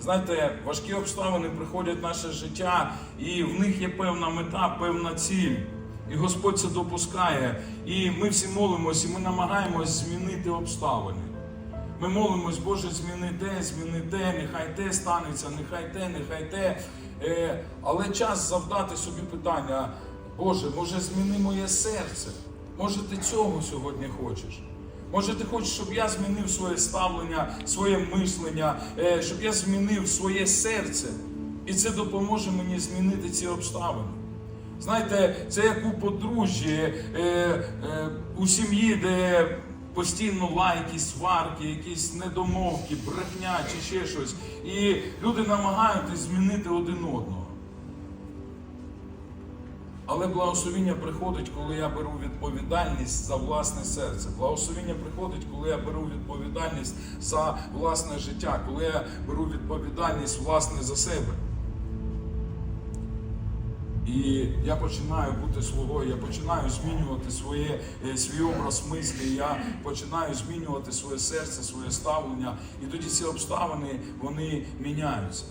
Знаєте, важкі обставини приходять в наше життя, і в них є певна мета, певна ціль. І Господь це допускає. І ми всі молимось, і ми намагаємось змінити обставини. Ми молимось, Боже, зміни те, зміни те, нехай те станеться, нехай те, нехай те. Е, але час завдати собі питання, Боже, може зміни моє серце? Може ти цього сьогодні хочеш? Може, ти хочеш, щоб я змінив своє ставлення, своє мислення, е, щоб я змінив своє серце, і це допоможе мені змінити ці обставини. Знаєте, це як у подружжі, е, е, у сім'ї, де постійно лайки, сварки, якісь недомовки, брехня чи ще щось. І люди намагаються змінити один одного. Але благословіння приходить, коли я беру відповідальність за власне серце. Благословіння приходить, коли я беру відповідальність за власне життя, коли я беру відповідальність власне за себе. І я починаю бути слугою, я починаю змінювати своє, е, свій образ мислі, я починаю змінювати своє серце, своє ставлення. І тоді ці обставини вони міняються.